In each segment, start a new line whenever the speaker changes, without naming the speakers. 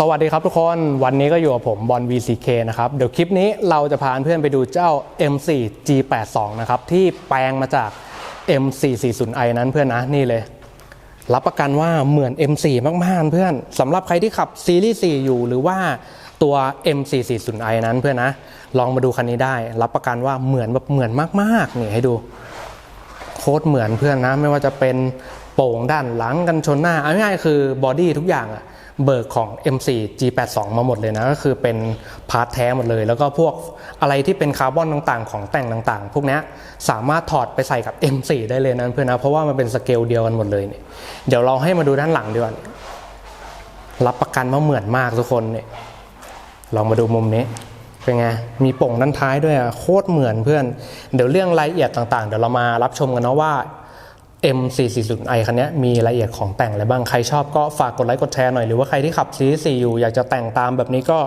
สวัสดีครับทุกคนวันนี้ก็อยู่กับผมบอล VCK นะครับ เดี๋ยวคลิปนี้เราจะพาเพื่อนไปดูเจ้า M4 G82 นะครับ ที่แปลงมาจาก M440i นั้นเพื่อนนะ นี่เลย รับประกันว่าเหมือน M4 มากๆ เพื่อนสำหรับใครที่ขับซีรีส์4อยู่หรือว่าตัว M440i นั้นเพื่อนนะ ลองมาดูคันนี้ได้ รับประกันว่าเหมือนแบบเหมือนมากๆนี่ให้ดูโคตรเหมือนเพื่อนนะ ไม่ว่าจะเป็นโป่งด้านหลังกันชนหน้าเอาง่ายๆคือบอดี้ทุกอย่างอะ เบิกของ M4 G82 มาหมดเลยนะ ก็คือเป็นพาร์ทแท้หมดเลย แล้วก็พวกอะไรที่เป็นคาร์บอนต่างๆ ของแต่งต่างๆ พวกนี้สามารถถอดไปใส่กับ M4 ได้เลยนะเพื่อนนะ เพราะว่ามันเป็นสเกลเดียวกันหมดเลยเนี่ยเดี๋ยวเราให้มาดูด้านหลังดีกว่ารับประกันว่าเหมือนมากทุกคนเนี่ยลองมาดูมุมนี้เป็นไงมีป่งด้านท้ายด้วยอะโคตรเหมือนเพื่อน เดี๋ยวเรื่องรายละเอียดต่างๆ เดี๋ยวเรามารับชมกันนะว่า M440i คันนี้มีรายละเอียดของแต่งอะไรบ้าง ใครชอบก็ฝากกดไลค์กดแชร์หน่อยหรือว่าใครที่ขับ C4 อยู่อยากจะแต่งตามแบบนี้ก็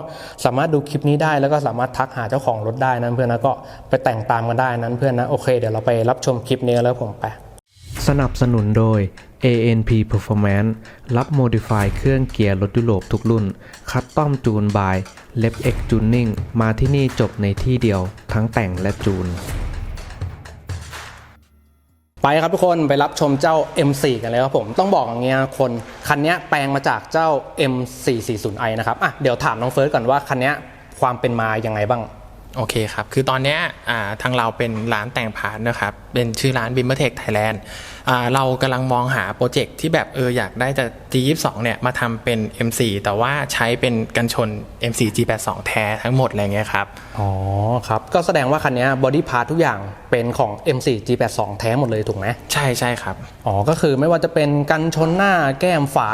สามารถดูคลิปนี้ได้แล้วก็สามารถทักหาเจ้าของรถได้นะเพื่อนนะก็ไปแต่งตามกันได้นั้นเพื่อนนะโอเคเดี๋ยวเราไปรับชมคลิปนี้กันแล้วผมไป
สนับสนุนโดย ANP Performance รับโมดิฟายเครื่องเกียร์รถยุโรปทุกรุ่น คัดต้อมจูนบาย l e b X Tuning มาที่นี่จบในที่เดียว ทั้งแต่งและจูน
ไปครับทุกคนไปรับชมเจ้า M4 กันเลยครับผม ต้องบอกอย่างเงี้ยคนคันนี้แปลงมาจากเจ้า M440i นะครับอะเดี๋ยวถามน้องเฟิร์สก่อนว่าคันนี้ความเป็นมายังไงบ้าง
โอเคครับ คือตอนเนี้ยอ่าทางเราเป็นร้านแต่งพาร์ทนะครับ เป็นชื่อร้าน b i m b e r t e c h Thailand อ่าเรากำลังมองหาโปรเจกต์ที่แบบเอออยากได้จะ G22 เนี่ยมาทำเป็น M4 แต่ว่าใช้เป็นกันชน M4 G82 แท้ทั้งหมดอะไรเงี้ยครับ
อ๋อครับ ก็แสดงว่าคันนี้บอดี้พาร์ททุกอย่างเป็นของ M4 G82 แท้หมดเลยถูกไหม
ใช่ใช่ครับ
อ๋อ ก็คือไม่ว่าจะเป็นกันชนหน้าแก้มฝา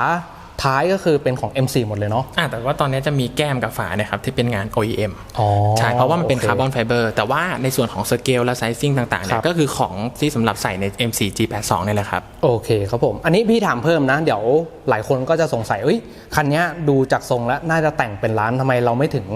ท้ายก็คือเป็นของ M4 หมดเลยเนาะ
อ่าแต่ว่าตอนนี้จะมีแก้มกับฝาเนี่ยครับที่เป็นงาน OEM
อ๋อ
ใช่เพราะว่ามันเป็น
โอเค
คาร์บอนไฟเบอร์แต่ว่าในส่วนของสเกลและไซซิ่งต่างๆเนี่
ครั
ย
บ
ก็คือของที่สำหรับใส่ใน M4 G82 เนี่ยแหละครับ
โอเคครับผม อันนี้พี่ถามเพิ่มนะ เดี๋ยวหลายคนก็จะสงสัยเอ้ยคันนี้ดูจากทรงแล้วน่าจะแต่งเป็นร้านทำไมเราไม่ถึง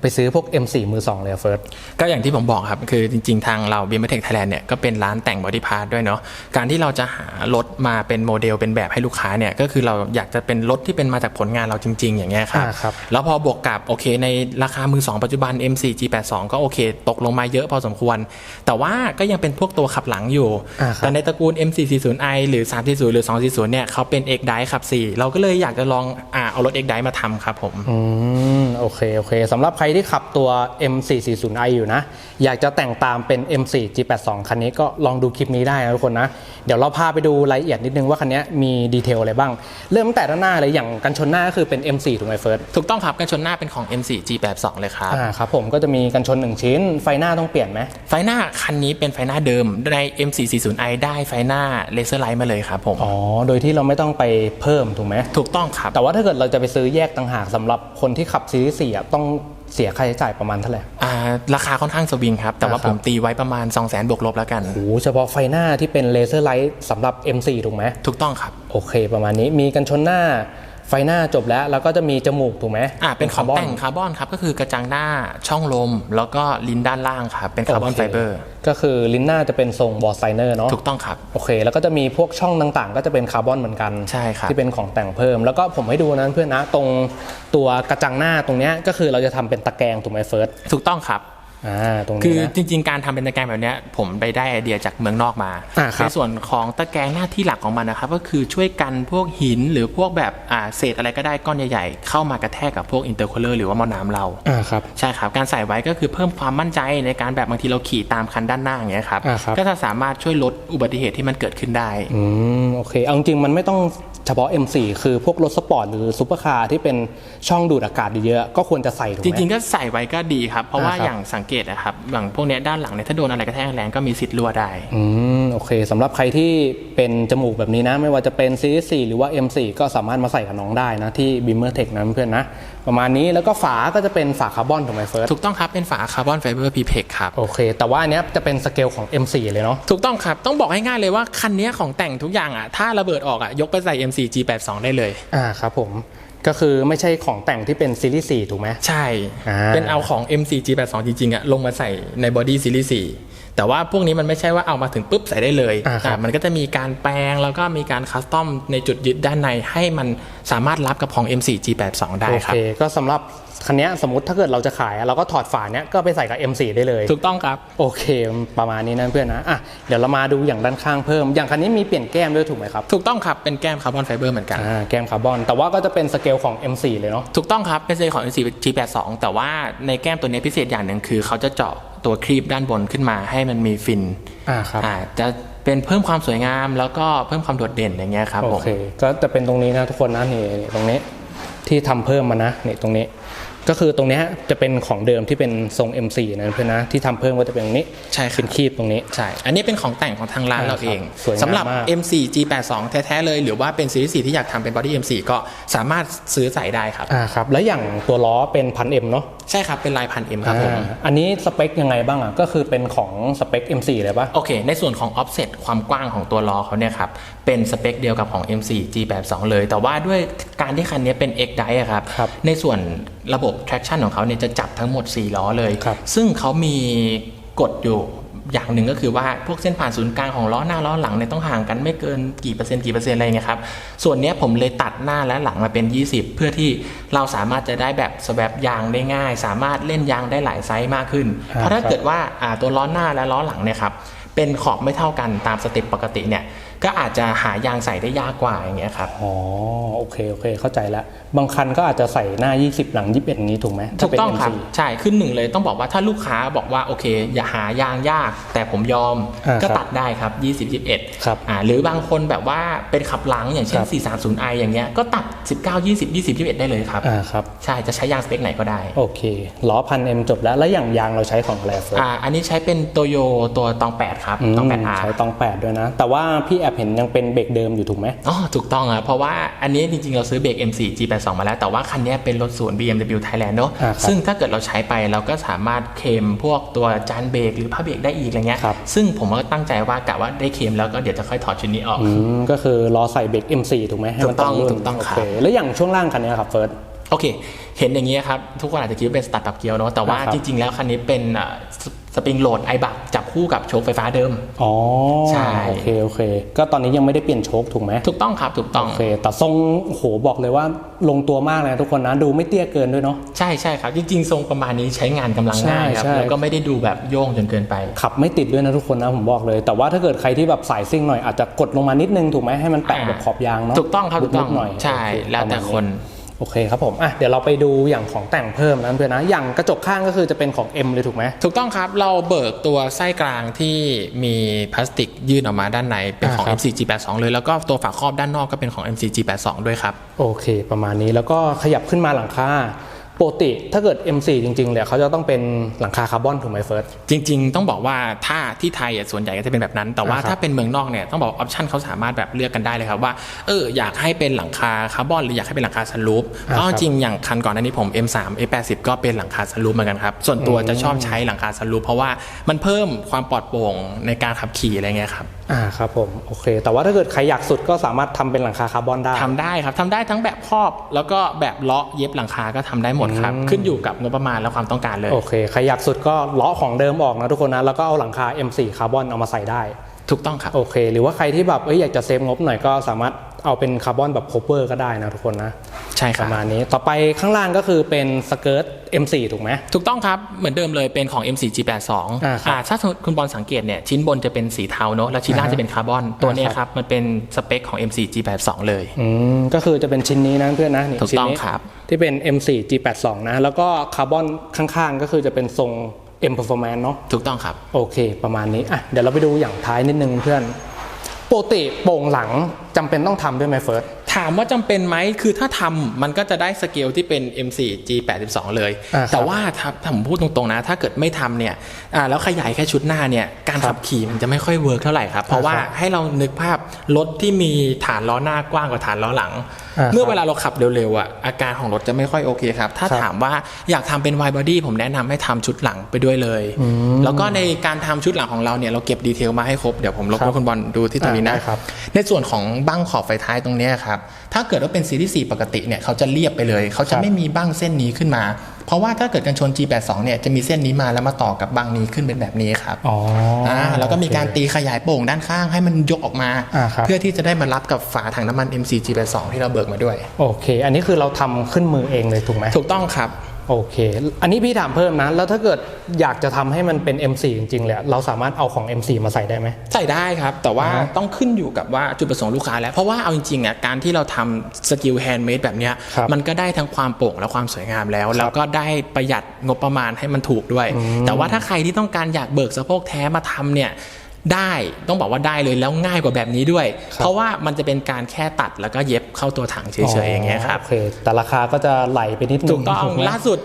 ไปซื้อพวก M4 มือสองเลยเฟิร์ส
ก็อย่างที่ผมบอกครับ คือจริง ๆ ทางเรา b i m b e r t e c h Thailand เนี่ยก็เป็นร้านแต่งบอดี้พาร์ทด้วยเนาะการที่เราจะหารถมาเป็นโมเดลเป็นแบบให้ลูกค้าเนี่ยก็คือเราอยากจะเป็นรถที่เป็นมาจากผลงานเราจริง ๆ อย่างเงี้ยครับ
อ่าครับ
แล้วพอบวกกับโอเคในราคามือ2ปัจจุบัน M4 G82 ก็โอเค ตกลงมาเยอะพอสมควร แต่ว่าก็ยังเป็นพวกตัวขับหลังอยู่
อ่าครับ
แต่ในตระกูล M440i หรือ 340 หรือ 240 เนี่ยเขาเป็น X Drive ขับ 4 เราก็เลยอยากจะลองอ่าเอารถ X Drive มาทำครับผม
อืมโอเค โอเคสำหรับใครที่ขับตัว M440i อยู่นะ อยากจะแต่งตามเป็น M4 G82 คันนี้ก็ลองดูคลิปนี้ได้นะทุกคนนะ เดี๋ยวเราพาไปดูรายละเอียดนิดนึงว่าคันนี้มีดีเทลอะไรบ้าง เริ่มตั้งแต่ด้านหน้าเลยอย่างกันชนหน้าก็คือเป็น M4 ถูกไหมเฟิร์ส
ถูกต้องครับกันชนหน้าเป็นของ M4 G82 เลยครับ
อ่าครับผมก็จะมีกันชน 1 ชิ้น ไฟหน้าต้องเปลี่ยนไหม
ไฟหน้าคันนี้เป็นไฟหน้าเดิมใน M440i ได้ไฟหน้าเลเซอร์ไลท์มาเลยครับผม
อ๋อโดยที่เราไม่ต้องไปเพิ่มถูกไหม
ถูกต้องครับ
แต่ว่าถ้าเกิดเราจะไปซื้อแยกต่างหากสำหรับคนที่ขับซีรีส์4อะต้อง เสียค่าใช้จ่ายประมาณเท่าไหร่
อ่าราคาค่อนข้างสวิงครับ แต่ว่า
อ่าครั
ผ
บ
มตีไว้ประมาณ 2 0 0 0 0 0บวกลบแล้วกัน
โอ้โหเฉพาะไฟหน้าที่เป็นเลเซอร์ไลท์สำหรับ M4 ถูกไหม
ถูกต้องครับ
โอเค ประมาณนี้มีกันชนหน้า ไฟหน้าจบแล้วแล้วก็จะมีจมูกถูกไหม
อ่าเป็นของ
คาร์บอน
แต่งคาร์บอนครับก็คือกระจังหน้าช่องลม แล้วก็ลิ้นด้านล่างครับเป็นคาร์บอน
โไฟ
เบอร์
ก็คือลิ้นหน้าจะเป็นทรงบอสไซเนอร์เนาะ
ถูกต้องครับ
โอเค แล้วก็จะมีพวกช่องต่างๆ ก็จะเป็นคาร์บอนเหมือนกัน
ใช่ครับ
ที่เป็นของแต่งเพิ่ม แล้วก็ผมให้ดูนะเพื่อนนะตรงตัวกระจังหน้าตรงเนี้ยก็คือเราจะทำเป็นตะแกรงถูกไหมเฟิร์ส
ถูกต้องครับ
อ่าตรง
คื
นี้
อ
นะ
จริง ๆ การทำเป็นตะแกรงแบบเนี้ยผมไปได้ไอเดียจากเมืองนอกมา
อ่าครับ
ในส่วนของตะแกรงหน้าที่หลักของมันนะครับ ก็คือช่วยกันพวกหินหรือพวกแบบอ่าเศษอะไรก็ได้ก้อนใหญ่ๆ เข้ามากระแทกกับพวกอินเตอร์คูลเลอร์หรือว่าหมอน้ำเรา
อ่าครับ
ใช่ครับ การใส่ไว้ก็คือเพิ่มความมั่นใจในการแบบบางทีเราขี่ตามคันด้านหน้าอย่างเงี้ยครับ
อ่าครับ
ก็จะสามารถช่วยลดอุบัติเหตุที่มันเกิดขึ้นได้
อืมโอเคเอาจริงๆมันไม่ต้อง เฉพาะ M4 คือพวกรถสปอร์ตหรือซูเปอร์คาร์ที่เป็นช่องดูดอากาศเยอะๆก็ควรจะใส่ถูกไห
จ
ม
ริงๆก็ใส่ไว้ก็ดีครับ เพราะว่า
อ่าครับ
อย่างสังเกตนะครับอย่างพวกเนี้ยด้านหลังเนี่ยถ้าโดนอะไรกระแทกแรงก็มีสิทธิ์รั่วได้
อืมโอเคสำหรับใครที่เป็นจมูกแบบนี้นะ ไม่ว่าจะเป็น Series 4หรือว่า M4 ก็สามารถมาใส่กับน้องได้นะ ที่ Beamer Tech นะเพื่อนนะ ประมาณนี้แล้วก็ฝาก็จะเป็นฝาคาร์บอนถูกไหมเฟิร์ส
ถูกต้องครับ เป็นฝาคาร์บอนไฟเบอร์พีเพกครับ
โอเค แต่ว่าอันเนี้ยจะเป็นสเกลของ M4 เลยเนาะ
ถูกต้องครับ ต้องบอกให้ง่ายเลยว่า คันเนี้ยของแต่งทุกอย่างอะถ้าระเบิดออกอะยกไปใส่ M4 G82 ได้เลย
อ่าครับผมก็คือไม่ใช่ของแต่งที่เป็น Series 4ถูกไหม
ใช่
อ่า
เป็นเอาของ M4 G82 จริงๆอะลงมาใส่ในบอดี้ซีรีส์4 แต่ว่าพวกนี้มันไม่ใช่ว่าเอามาถึงปุ๊บใส่ได้เลย
อ่าครับ
อ่ามันก็จะมีการแปลงแล้วก็มีการคัสตอมในจุดยึดด้านในให้มันสามารถรับกับของ M4 G82 ได้
โอ
ครั
เค
บ
ก็สำหรับคันเนี้ยสมมติถ้าเกิดเราจะขายอะเราก็ถอดฝาเนี้ยก็ไปใส่กับ M4 ได้เลย
ถูกต้องครับ
โอเค ประมาณนี้นะเพื่อนนะอะเดี๋ยวเรามาดูอย่างด้านข้างเพิ่ม อย่างคันนี้มีเปลี่ยนแก้มด้วยถูกไหมครับ
ถูกต้องครับ เป็นแก้มคาร์บอนไฟเบอร์เหมือนกัน
อ่าแก้มคาร์บอน แต่ว่าก็จะเป็นสเกลของ M4 เลยเนาะ
ถูกต้องครับ เป็นเซของ MC G82 แต่ว่าในแก้มตัวนี้พิเศษอย่างหนึ่งคือเขาจะเจาะ ตัวครีบด้านบนขึ้นมาให้มันมีฟิน
อ่าครับ
อ่าจะเป็นเพิ่มความสวยงามแล้วก็เพิ่มความโดดเด่นอย่างเงี้ยครับ
โอ
ผม
เคก็จะเป็นตรงนี้นะทุกคนนะนี่นี่ตรงนี้ที่ทำเพิ่มมานะนี่ตรงนี้ ก็คือตรงเนี้ยจะเป็นของเดิมที่เป็นทรง M4 นะเพื่อนนะที่ทำเพิ่มก็จะเป็นตรงนี้
ใช่ครับ
เป็นคีบตรงนี้
ใช่อันนี้เป็นของแต่งของทางร้าน
อ่า
เราเอง
ครับสวยงาม
สำหรับ
มาก
M4 G82 แท้ๆเลย หรือว่าเป็นซีรีส์4ที่อยากทำเป็น body M4 ก็สามารถซื้อใส่ได้ครับ
อ่าครับแล้วอย่างตัวล้อเป็นพันเอ็มเนาะ
ใช่ครับเป็นลายพัน M ครับผม
อ่าอันนี้สเปคยังไงบ้างอะก็คือเป็นของสเปค M4 เลยปะ
โอเค ในส่วนของ offset ความกว้างของตัวล้อเขาเนี่ยครับเป็นสเปคเดียวกับของ M4 G82 เลย แต่ว่าด้วยการที่คันนี้เป็น X Drive อะครับ
ครับ
ในส่วน ระบบ traction ของเขาเนี่ยจะจับทั้งหมด 4 ล้อเลย
ครับ
ซึ่งเขามีกฎอยู่อย่างหนึ่งก็คือว่าพวกเส้นผ่านศูนย์กลางของล้อหน้าล้อหลังเนี่ยต้องห่างกันไม่เกินกี่เปอร์เซ็นต์กี่เปอร์เซ็นต์อะไรเงี้ยครับ ส่วนเนี้ยผมเลยตัดหน้าและหลังมาเป็น 20 เพื่อที่เราสามารถจะได้แบบสแวบยางได้ง่าย สามารถเล่นยางได้หลายไซส์มากขึ้น
อ่า
เพราะถ้า
ครับ
เกิดว่าอ่าตัวล้อหน้าและล้อหลังเนี่ยครับเป็นขอบไม่เท่ากันตามสเต็ปปกติเนี่ย ก็อาจจะหายางใส่ได้ยากกว่าอย่างเงี้ยครับ
อ๋อโอเคโอเคเข้าใจแล้วบางคันก็อาจจะใส่หน้า 20 หลัง 21อย่างนี้ถูกไหม
ถูกต้องครับ
ถ้าเป็น M4
ใช่ขึ้นหนึ่งเลยต้องบอกว่าถ้าลูกค้าบอกว่าโอเค อย่าหายางยาก แต่ผมยอม
อ่า
ก็
ครับ
ตัดได้ครับ 20 21
ครับ
อ่าหรือบางคนแบบว่าเป็นขับหลังอย่างเช่น
ครับ
430i อย่างเงี้ยก็ตัด 19 20 20 21 ได้เลยครับ
อ่าครับ
ใช่จะใช้ยางสเปคไหนก็ได้
โอเคล้อพันเอ็มจบแล้วแล้วอย่างยางเราใช้ของอะไรเฟิร์ส
อ่าอันนี้ใช้เป็นโตโยตัวตอง8ครับ
อืม
ตอง 8R
ใช้ตอง8ด้วยนะ แต่ว่าพี่แอบเห็นยังเป็นเบรกเดิมอยู่ถูกไหม
อ๋อถูกต้องอะเพราะว่าอันนี้จริงๆ เราซื้อเบรก M4 G82 มาแล้ว แต่ว่าคันนี้เป็นรถศูนย์ BMW Thailand เนอะ
อ่าครับ
ซึ่งถ้าเกิดเราใช้ไปเราก็สามารถเคลมพวกตัวจานเบรกหรือผ้าเบรกได้อีกอะไรเงี้ย
ครับ
ซึ่งผมก็ตั้งใจว่ากะว่าได้เคลมแล้วก็เดี๋ยวจะค่อยถอดชุดนี้ออก
อืมก็คือล้อใส่เบรก M4 ถูกไหมให้มัน
ถูกต้อง
รุ่น
ถูกต้องครับ
โเคแล้วอย่างช่วงล่างคันนี้ครับเฟิร์ส
โอเค เห็นอย่างนี้ยครับ ทุกคนอาจจะคิดว่าเป็นสตาร์ทอัพเกียวเนอะแต่ว่า
อ่าครับ
จริง ๆ แล้วคันนี้เป็นอ่าสสปริงโหลดไอบักจับคู่กับโชคไฟฟ้าเดิม
อ๋อ
ใช่
โอเค โอเค ก็ตอนนี้ยังไม่ได้เปลี่ยนโชคถูกไหม
ถูกต้องครับ ถูกต้อง
โอเค แต่ทรงโอ้โหบอกเลยว่าลงตัวมากเลยนะทุกคนนะ ดูไม่เตี้ยเกินด้วยเนาะ
ใช่ใช่ครับ จริง ๆ ทรงประมาณนี้ใช้งานกำลังง่ายครับ
ใช่ใช่
แล้วก็ไม่ได้ดูแบบโย่งจนเกินไป
ขับไม่ติดด้วยนะทุกคนนะผมบอกเลย แต่ว่าถ้าเกิดใครที่แบบสายซิ่งหน่อยอาจจะกดลงมานิดนึงถูกไหมให้มันแปะ
อ่า
แบบขอบยางเนาะ
ถูกต้องครับ ถูกต้อง
ลุๆหน่อย
ใช่
โอเค
แล้วแต่
ประมาณ
คน
โอเคครับผมอะเดี๋ยวเราไปดูอย่างของแต่งเพิ่มนะเพื่อนนะ อย่างกระจกข้างก็คือจะเป็นของ M เลยถูกไหม
ถูกต้องครับ เราเบิกตัวไส้กลางที่มีพลาสติกยื่นออกมาด้านในเป็นของ
อ่าครับ
MCG82 เลย แล้วก็ตัวฝาครอบด้านนอกก็เป็นของ MCG82 ด้วยครับ
โอเค ประมาณนี้แล้วก็ขยับขึ้นมาหลังคา ปกติถ้าเกิด M4 จริงๆเนี่ยเขาจะต้องเป็นหลังคาคาร์บอนถูกไหมเฟิร์ส
จริง ๆ ต้องบอกว่าถ้าที่ไทยอะส่วนใหญ่ก็จะเป็นแบบนั้น แต่ว่า
อ่าครับ
ถ้าเป็นเมืองนอกเนี่ยต้องบอกออปชันเขาสามารถแบบเลือกกันได้เลยครับว่าเอออยากให้เป็นหลังคาคาร์บอนหรืออยากให้เป็นหลังคาซันรูฟ
อ่า
ก็
ครับ
จริงอย่างคันก่อนหน้านี้ผม M3 A80 ก็เป็นหลังคาซันรูฟเหมือนกันครับส่วนตัวจะชอบใช้หลังคาซันรูฟเพราะว่ามันเพิ่มความปลอดโปร่งในการขับขี่อะไรเงี้ยครับ
อ่าครับผมโอเค แต่ว่าถ้าเกิดใครอยากสุดก็สามารถทำเป็นหลังคาคาร์บอนได้
ทำได้ครับทำได้ทั้งแบบครอบแล้วก็แบบเลาะเย็บหลังคาก็ทำได้หมดครับ ขึ้นอยู่กับงบประมาณและความต้องการเลย
โอเค ใครอยากสุดก็เลาะของเดิมออกนะทุกคนนะ แล้วก็เอาหลังคา M4 คาร์บอนเอามาใส่ได้
ถูกต้องครับ
โอเค หรือว่าใครที่แบบเอ้ยอยากจะเซฟงบหน่อยก็สามารถ เอาเป็นคาร์บอนแบบโคเวอร์ก็ได้นะทุกคนนะ
ใช่ค
ป
รับ
ระมาณนี้ต่อไปข้างล่างก็คือเป็นสเกิร์ต M4 ถูกไหม
ถูกต้องครับ เหมือนเดิมเลยเป็นของ M4G82
อ่าครับ
อ่าถ้าคุณบอลสังเกตเนี่ยชิ้นบนจะเป็นสีเทาเนอะแล้วชิ้นล่าง
อ่าฮะ
จะเป็นคาร์บอนตัวเนี้ย
อ่า
ค
ครั
รับ บมันเป็นสเปคของ M4G82 เลย
อืมก็คือจะเป็นชิ้นนี้นะเพื่อนนะนี่
ถูก
ชิ้น
ต้อง
นี้
ครับ
ที่เป็น M4 G82 นะแล้วก็คาร์บอนข้างๆ ก็คือจะเป็นทรง M Performance เนาะ
ถูกต้องครับ
โอเค ประมาณนี้อะเดี๋ยวเราไปดูอย่างท้ายนิดนึงเพื่อน ปกติโป่งหลังจำเป็นต้องทำด้วยไหมเฟิร์ส
ถามว่าจำเป็นไหมคือถ้าทำมันก็จะได้สเกลที่เป็น M4G82 เลย
อ่าครับ
แต่ว่าถ้าถ้าผมพูดตรงๆนะ ถ้าเกิดไม่ทำเนี่ยอ่าแล้วขยายแค่ชุดหน้าเนี่ยการ
ครั
ขั
บบ
ขี่มันจะไม่ค่อยเวิร์กเท่าไหร่ครับ เพราะว่า
ครับ
ให้เรานึกภาพรถที่มีฐานล้อหน้ากว้างกว่าฐานล้อหลัง
อ่า
เมื่อ
ครับ
เวลาเราขับเร็วๆอะอาการของรถจะไม่ค่อยโอเคครับ ถ้า
ครับ
ถามว่าอยากทำเป็น wide body ผมแนะนำให้ทำชุดหลังไปด้วยเลย แล้วก็ในการทำชุดหลังของเราเนี่ยเราเก็บดีเทลมาให้ครบเดี๋ยวผมรบกวนคุณบอลดูที่ตรงนี้
อ่า
นะ
ได้ครับ
ในส่วนของบั้งขอบไฟท้ายตรงเนี้ยครับถ้าเกิดว่าเป็นซีรีส์ 4 ปกติเนี่ยเขาจะเรียบไปเลย เขา
ครั
จะ
บ
ไม่มีบั้งเส้นนี้ขึ้นมา เพราะว่าถ้าเกิดกันชน G82 เนี่ยจะมีเส้นนี้มาแล้วมาต่อกับบางนี้ขึ้นเป็นแบบนี้ครับ
อ๋ออ่า
แล้วก็มีการ
โอเค
ตีขยายโป่งด้านข้างให้มันยกออกมา
อ่าครับ
เพื่อที่จะได้มารับกับฝาถังน้ำมัน MC G82 ที่เราเบิกมาด้วย
โอเค อันนี้คือเราทำขึ้นมือเองเลยถูกไหม
ถูกต้องครับ
โอเค อันนี้พี่ถามเพิ่มนะ แล้วถ้าเกิดอยากจะทำให้มันเป็น M4 จริงๆเลยเราสามารถเอาของ M4 มาใส่ได้ไหม
ใส่ได้ครับ แต่ว่า
อ่าฮะ
ต้องขึ้นอยู่กับว่าจุดประสงค์ลูกค้าแล้ว เพราะว่าเอาจริงๆอะการที่เราทำสกิลแฮนด์เมดแบบเนี้ย
ครับ
มันก็ได้ทั้งความโปร่งและความสวยงามแล้ว แล้วก็ได้ประหยัดงบประมาณให้มันถูกด้วย แต่ว่าถ้าใครที่ต้องการอยากเบิกสะโพกแท้มาทำเนี่ย ได้ต้องบอกว่าได้เลยแล้วง่ายกว่าแบบนี้ด้วย
ครับ
เพราะว่ามันจะเป็นการแค่ตัดแล้วก็เย็บเข้าตัวถังเฉยๆอย่างเงี้ยครับ
โอเคแต่ราคาก็จะไหลไปนิดนึง
ถูกต้อง
ไหม
ล่าสุด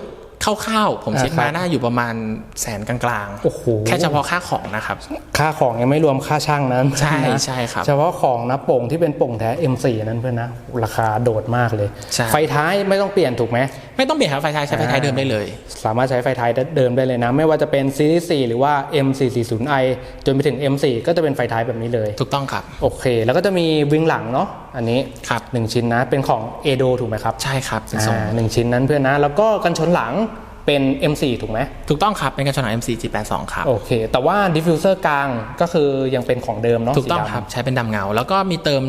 คร่าวๆผมเช็ค
อ่าครั
มา
บ
น่าอยู่ประมาณแสนกลางๆ
โอ้โห
แค่เฉพาะค่าของนะครับ
ค่าของยังไม่รวมค่าช่างนั้น
ใช่
นะ
ใช่ครับ
เฉพาะของนะโป่งที่เป็นโป่งแท้ M4 นั้นเพื่อนนะราคาโดดมากเลย
ใช่
ไฟท้ายไม่ต้องเปลี่ยนถูกไหม
ไม่ต้องเปลี่ยนครับไฟท้ายใช้ไฟท้ายเดิมได้เลย
สามารถใช้ไฟท้ายเดิมได้เลยนะ ไม่ว่าจะเป็นซีรีส์4หรือว่า M440i จนไปถึง M4 ก็จะเป็นไฟท้ายแบบนี้เลย
ถูกต้องครับ
โอเค แล้วก็จะมีวิงหลังเนาะอันนี้
ครับ
หนึ่งชิ้นนะเป็นของ a d o ถูกไหมครับ
ใช่ครับเป็นทรง
อ่าหนึ่งชิ้นนั้นเพื่อนนะ แล้วก็กันชนหลัง เป็น M4 ถูกไหม
ถูกต้องครับ เป็นการชนหนัง MC G82 ครับ
โอเค แต่ว่าดิฟฟิวเซอร์กลางก็คือยังเป็นของเดิมเนาะ
ถูกต้อง
สีดำ
ครับ ใช้เป็นดำเงา แล้วก็มีเติม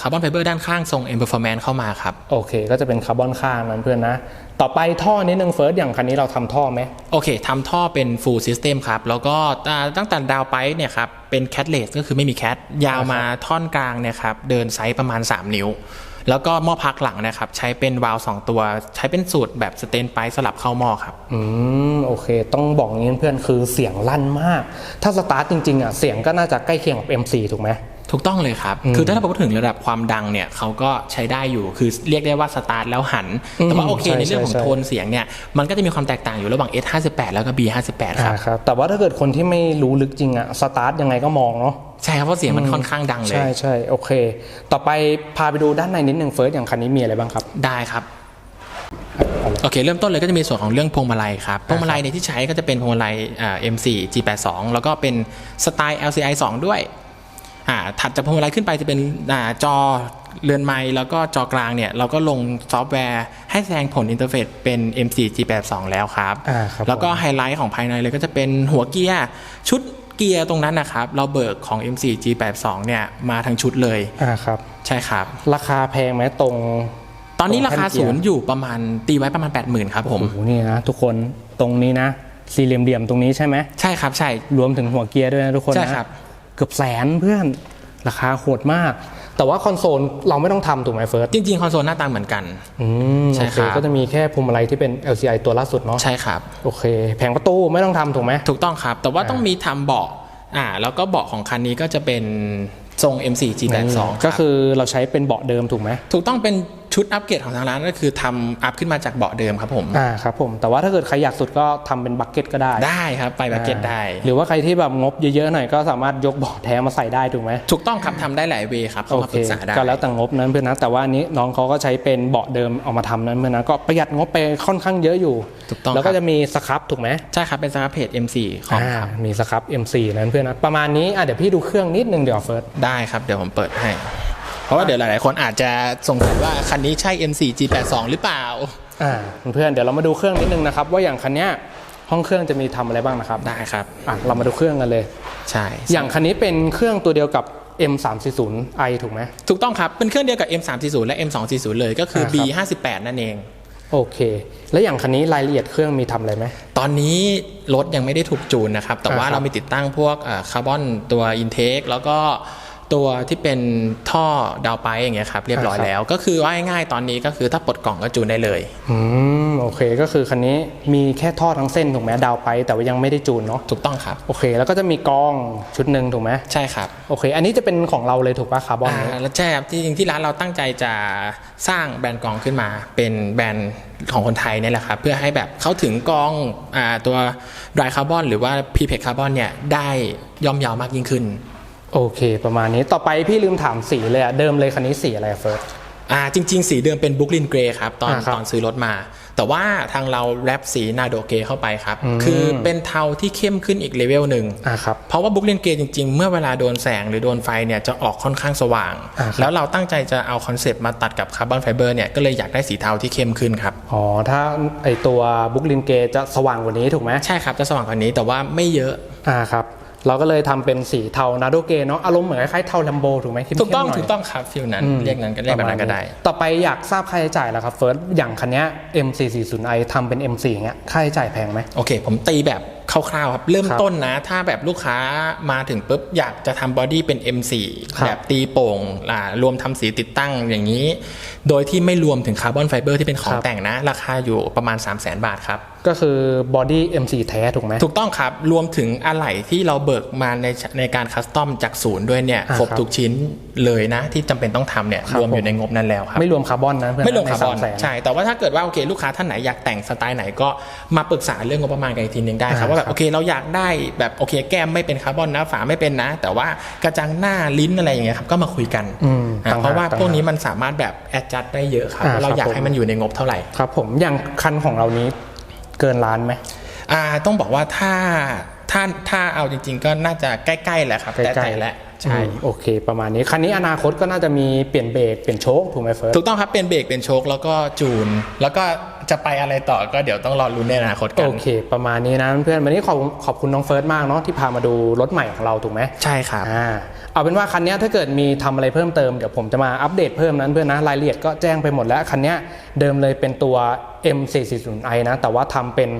คาร์บอนไฟเบอร์ด้านข้างทรง M Performance เข้ามาครับ
โอเค ก็จะเป็นคาร์บอนข้างนั้นเพื่อนนะ ต่อไปท่อนิดนึงเฟิร์สอย่างคันนี้เราทำท่อไหม
โอเคทำท่อเป็น Full System ครับ แล้วก็อ่าตั้งแต่ดาวไปเนี่ยครับเป็น Catless ก็คือไม่มีแคทยาวมาท่อนกลางเนี่ยครับเดินไซส์ประมาณ 3 นิ้ว แล้วก็หม้อพักหลังนะครับ ใช้เป็นวาล์วสองตัว ใช้เป็นสูตรแบบสเตนไปสลับเข้าหม้อครับ
อืมโอเค ต้องบอกงี้เพื่อนคือเสียงลั่นมาก ถ้าสตาร์ทจริงๆอะเสียงก็น่าจะใกล้เคียงกับ M4 ถูกไหม
ถูกต้องเลยครับ คือถ้าเราพูดถึงระดับความดังเนี่ยเขาก็ใช้ได้อยู่ คือเรียกได้ว่าสตาร์ทแล้วหัน แต่ว่าโอเค
ใช่
ในเรื่องของ
ใช่
โทนเสียงเนี่ย มันก็จะมีความแตกต่างอยู่ระหว่าง S58 แล้วก็ B58 ครับ
อ่าครับแต่ว่าถ้าเกิดคนที่ไม่รู้ลึกจริงอะสตาร์ทยังไงก็มองเนาะ
ใช่ครับเพราะเสียงมันค่อนข้างดังเลย
ใช่ใช่โอเค ต่อไปพาไปดูด้านในนิดนึงเฟิร์สอย่างคันนี้มีอะไรบ้างครับ
ได้ครับโอเคเริ่มต้นเลยก็จะมีส่วนของเรื่องพวงมาลัยครับพวงมาลัยในยที่ใช้ก็จะเป็นพวงมาลัยอ่า M4 G82 แล้วก็เป็นสไตล์ LCI 2 ด้วยอ่าถัดจากพวงมาลัยขึ้นไปจะเป็นอาจอเรือนไม้แล้วก็จอกลางเนี่ย เราก็ลงซอฟต์แวร์ให้แสดงผลอินเทอร์เฟซเป็น M4 G82 แล้วครับ
อ่าครับ
แล้วก็
ผม
ไฮไลท์ของภายในเลยก็จะเป็นหัวเกียร์ชุด เกียร์ตรงนั้นนะครับ เราเบิกของ M4 G82 เนี่ยมาทั้งชุดเลย
อ่าครับ
ใช่ครับ
ราคาแพงไหมตรง
ตอนนี้
ตรง
ราคา
แท่นเกียร์
ศูนย์อยู่ประมาณตีไว้ประมาณ 80,000 ครับผม
โอ้โหนี่นะทุกคนตรงนี้นะสี่เหลี่ยมๆตรงนี้ใช่ไหม
ใช่ครับใช่
รวมถึงหัวเกียร์ด้วยนะทุกคน
ใช่
นะครับ เกือบแสนเพื่อนราคาโหดมาก แต่ว่าคอนโซลเราไม่ต้องทำถูกไหมเฟิร์ส
จริงๆ คอนโซลหน้าตาเหมือนกัน
อืม
ใช่
โอเค
ครับ
ก็จะมีแค่พวงมาลัยที่เป็น LCI ตัวล่าสุดเนาะ
ใช่ครับ
โอเค แผงประตูไม่ต้องทำถูกไหม
ถูกต้องครับ แต่ว่า
อ่า
ต้องมีทำเบาะอ่าแล้วก็เบาะของคันนี้ก็จะเป็นทรง M4 G82
ก็คือเราใช้เป็นเบาะเดิมถูกไหม
ถูกต้องเป็น ชุดอัปเกรดของทางร้านก็คือทำอัพขึ้นมาจากเบาะเดิมครับผม
อ่าครับผมแต่ว่าถ้าเกิดใครอยากสุดก็ทำเป็นบักเก็ตก็ได้
ได้ครับไปบักเก็ตได้
หรือว่าใครที่แบบงบเยอะๆหน่อยก็สามารถยกเบาะแท้มาใส่ได้ถูกไหม
ถูกต้องครับทำได้หลายเวย์ครับเข้า
โอ
มา
เค
ปรึกษาได้
ก็แล้วแต่งบนั้นเพื่อนนะแต่ว่าอันนี้น้องเขาก็ใช้เป็นเบาะเดิมเอามาทำนั้นเพื่อนนะก็ประหยัดงบไปค่อนข้างเยอะอยู่
ถูกต้อง
แล้วก็
ครับ
จะมีสครับถูกไหม
ใช่ครับเป็นสครับเพจ M4 ของ
อ่า
ครับ
มีสครับ M4 นั้นเพื่อนนะประมาณนี้อะเดี๋ยวพี่ดูเครื่องนิดนึงเดี๋ยวเฟิร์ส
ได้ครับเดี๋ยวผมเปิดให้ เพราะว่าเดี๋ยวหลาย ๆ คนอาจจะสงสัยว่าคันนี้ใช่ M4 G82 หรือเปล่า
อ่าเพื่อนๆเดี๋ยวเรามาดูเครื่องนิดนึงนะครับว่าอย่างคันเนี้ยห้องเครื่องจะมีทำอะไรบ้างนะครับ
ได้ครับ
อะเรามาดูเครื่องกันเลย
ใช่
อย่างคันนี้เป็นเครื่องตัวเดียวกับ M340i ถูกไหม
ถูกต้องครับ เป็นเครื่องเดียวกับ M340 และ M240 เลยก็คือ
อ่าครับ
B58 นั่นเอง
โอเค แล้วอย่างคันนี้รายละเอียดเครื่องมีทำอะไรไหม
ตอนนี้รถยังไม่ได้ถูกจูนนะครับ แต่ว่า
อ่าครับ
เรามีติดตั้งพวกคาร์บอนตัวอินเทคแล้วก็ ตัวที่เป็นท่อดาวไปอย่างเงี้ยครับเรียบร้อยแล้ว ก็คือว่าง่ายๆตอนนี้ก็คือถ้าปลดกล่องก็จูนได้เลย
อืมโอเคก็คือคันนี้มีแค่ท่อทั้งเส้นถูกไหมดาวไป แต่ว่ายังไม่ได้จูนเนาะ
ถูกต้องครับ
โอเค แล้วก็จะมีกล้องชุดหนึ่งถูกไหม
ใช่ครับ
โอเค อันนี้จะเป็นของเราเลยถูกปะคาร์บอน
อ่า
นี้
แล้วใช่ครับที่จริงที่ร้านเราตั้งใจจะสร้างแบรนด์กองขึ้นมา เป็นแบรนด์ของคนไทยเนี่ยแหละครับเพื่อให้แบบเข้าถึงกองอ่าตัวดรายคาร์บอนหรือว่าพีเพคคาร์บอนเนี่ยได้ย่อมเยาวมากยิ่งขึ้น
โอเค ประมาณนี้ต่อไปพี่ลืมถามสีเลยอะเดิมเลยคันนี้สีอะไรเฟิร์ส
อ่าจริง ๆ สีเดิมเป็นบุคลินเกรย์ครับ ตอน
อ่าครับ
ตอนซื้อรถมา แต่ว่าทางเราแรปสีนาโดเกรย์เข้าไปครับคือเป็นเทาที่เข้มขึ้นอีกเลเวลหนึ่ง
อ่าครับ
เพราะว่าบุคลินเกรย์จริงๆ เมื่อเวลาโดนแสงหรือโดนไฟเนี่ยจะออกค่อนข้างสว่าง
อ่าครับ
แล้วเราตั้งใจจะเอาคอนเซปต์มาตัดกับคาร์บอนไฟเบอร์เนี่ยก็เลยอยากได้สีเทาที่เข้มขึ้นครับ
อ๋อ ถ้าไอตัวบุคลินเกจะสว่างกว่านี้ถูกไหม
ใช่ครับจะสว่างกว่านี้แต่ว่าไม่เยอะ
อ่าครับ เราก็เลยทำเป็นสีเทานาโดเกเนาะอารมณ์เหมือนคล้ายๆเทาลัมโบถูกไหมเข้มๆ
ถูกต้อง
หน่ย
ถูกต้องครับฟิลนั้น
อืม
เรียกนั้นก็เรียกแบบนั้นก็ได้
ต่อไปอยากทราบค่าใช้จ่ายแล้วครับเฟิร์สอย่างคันเนี้ย M440i ทำเป็น M4 เงี้ยค่าใช้จ่ายแพงไหม
โอเค ผมตีแบบ คร่าวๆครับ เริ่ม
ครับ
ต้นนะ ถ้าแบบลูกค้ามาถึงปุ๊บอยากจะทำบอดี้เป็น M4
ครับ
แบบตีโป่งอ่ารวมทำสีติดตั้งอย่างนี้ โดยที่ไม่รวมถึงคาร์บอนไฟเบอร์ที่เป็นของแต่งนะ ราคาอยู่ประมาณ 3 0 0 0 0 0 บาทครับ
ก็คือบอดี้ M4 แท้ถูกไหม
ถูกต้องครับ รวมถึงอะไหล่ที่เราเบิกมาในในการคัสตอมจากศูนย์ด้วยเนี่ย
อ่า
ครบ
ครับ
ทุกชิ้น เลยนะ ที่จำเป็นต้องทำเนี่ย
ครับ
รวมอ
ผ
ยู่
ม
ในงบนั้นแล้วครับ
ไม่รวมคาร์บอนนะเพื่อน
ไม่รวมคาร์บอน
ใน300,000
ใช่แต่ว่าถ้าเกิดว่าโอเคลูกค้าท่านไหนอยากแต่งสไตล์ไหนก็มาปรึกษาเรื่องงบประมาณกันอีกทีหนึงได้ครับ
อ่า
ว่าแบ
ครับบ
โอเคเราอยากได้แบบโอเคแก้มไม่เป็นคาร์บอนนะฝาไม่เป็นนะ แต่ว่ากระจังหน้าลิ้นอะไรอย่างเงี้ยครับก็มาคุยกัน
อืม
อ่า
ต่างหาก
เพราะว่า
ต่างหาก
พวกนี้มันสามารถแบบแอดจัดได้เยอะครับ
อ่า
ว่าเรา
ครับ
อยาก
ผม
ให้มันอยู่ในงบเท่าไหร่
ครับ ผมอย่างคันของเรานี้เกินล้านไหม
อ่าต้องบอกว่าถ้าถ้าถ้าเอาจริง ๆ ก็น่าจะใกล้ๆแหละครับแต่แต่แหละ ใช่
อืมโอเค ประมาณนี้คันนี้อนาคตก็น่าจะมีเปลี่ยนเบรกเปลี่ยนโชคถูกไหมเฟิร์ส
ถูกต้องครับเป็นเบรกเป็นโชคแล้วก็จูน แล้วก็จะไปอะไรต่อก็เดี๋ยวต้องรอรุ้นในอนาคตกั
โอนเค ประมาณนี้นะเพื่อนวันนี้ขอบขอบคุณน้องเฟิร์สมากเนาะที่พามาดูรถใหม่ของเราถูกไหม
ใช่ครับ
อ่า เอาเป็นว่าคันนี้ถ้าเกิดมีทำอะไรเพิ่มเติมเดี๋ยวผมจะมาอัปเดตเพิ่มนั้นเพื่อนนะรายละเอียดก็แจ้งไปหมดแล้วคันนี้เดิมเลยเป็นตัว M440i นะแต่ว่าทำเป็น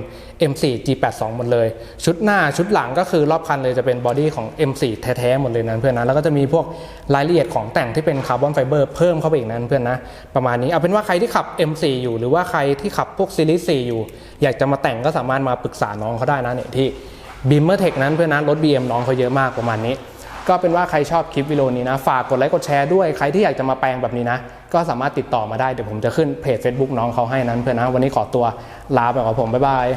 M4 G82 หมดเลย ชุดหน้าชุดหลังก็คือรอบคันเลยจะเป็นบอดี้ของ M4 แท้ๆหมดเลยนะเพื่อนนะแล้วก็จะมีพวกรายละเอียดของแต่งที่เป็นคาร์บอนไฟเบอร์เพิ่มเข้าไปอีกนั้นเพื่อนนะประมาณนี้เอาเป็นว่าใครที่ขับ M4 อยู่หรือว่าใครที่ขับพวกซีรีส์4อยู่ อยากจะมาแต่งก็สามารถมาปรึกษาน้องเขาได้นะเนี่ยที่บีมเมอร์เทคนั้นเพื่อนนะรถ BM น้องเขาเยอะมากประมาณนี้ ก็เป็นว่าใครชอบคลิปวิดีโอนี้นะ ฝากกดไลค์กดแชร์ด้วยใครที่อยากจะมาแปลงแบบนี้นะ ก็สามารถติดต่อมาได้เดี๋ยวผมจะขึ้นเพจ Facebook น้องเขาให้นั้นเพื่อนนะ วันนี้ขอตัวลาไปก่อนผมบ๊ายบาย